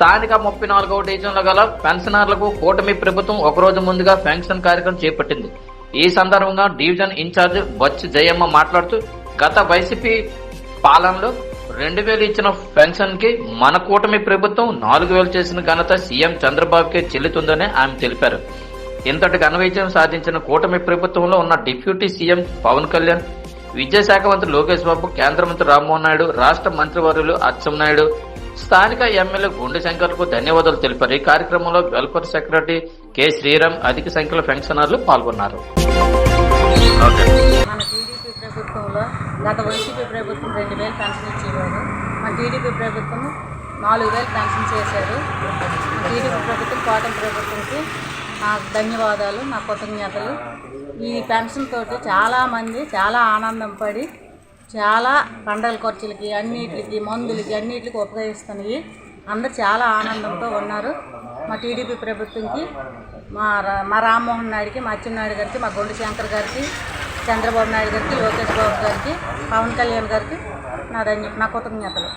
స్థానిక ముప్పై నాలుగవ డివిజన్లో గల పెన్షనర్లకు కూటమి ప్రభుత్వం ఒకరోజు ముందుగా పెన్షన్ కార్యక్రమం చేపట్టింది. ఈ సందర్భంగా డివిజన్ ఇన్ఛార్జ్ బొచ్చు జయమ్మ మాట్లాడుతూ గత వైసీపీ పాలనలో రెండు వేలు ఇచ్చిన పెన్షన్కి మన కూటమి ప్రభుత్వం నాలుగు వేలు చేసిన ఘనత సీఎం చంద్రబాబుకే చెల్లుతుందని ఆమె తెలిపారు. ఇంతటి ఘన విజయం సాధించిన కూటమి ప్రభుత్వంలో ఉన్న డిప్యూటీ సీఎం పవన్ కళ్యాణ్ విద్యాశాఖ మంత్రి లోకేష్ బాబు కేంద్ర మంత్రి రామ్మోహన్ నాయుడు రాష్ట్ర మంత్రివర్యులు అచ్చెన్నాయుడు స్థానిక ఎమ్మెల్యే గుండె శంకర్కు ధన్యవాదాలు తెలిపారు. ఈ కార్యక్రమంలో వెల్ఫేర్ సెక్రటరీ కె శ్రీరామ్ అధిక సంఖ్యలో పెన్షనర్లు పాల్గొన్నారు. మన టీడీపీ ప్రభుత్వంలో గత వైసీపీ ప్రభుత్వం రెండు వేలు పెన్షన్ ఇచ్చేవారు. మన టీడీపీ ప్రభుత్వం నాలుగు వేలు పెన్షన్ చేశారు. టీడీపీ ప్రభుత్వం కోటం ప్రభుత్వంకి నాకు ధన్యవాదాలు నా కృతజ్ఞతలు. ఈ పెన్షన్ తోటి చాలామంది చాలా ఆనందం పడి చాలా పండగల ఖర్చులకి అన్నిటికి మందులకి అన్నిటికి ఉపయోగిస్తున్నాయి అందరు చాలా ఆనందంతో ఉన్నారు. మా టీడీపీ ప్రభుత్వంకి మా రా- మా రామ్మోహన్ నాయుడికి మా అచ్చెన్నాయుడు గారికి మా గొండు శంకర్ గారికి చంద్రబాబు నాయుడు గారికి లోకేష్ బాబు గారికి పవన్ కళ్యాణ్ గారికి నా ధన్య నా కృతజ్ఞతలు.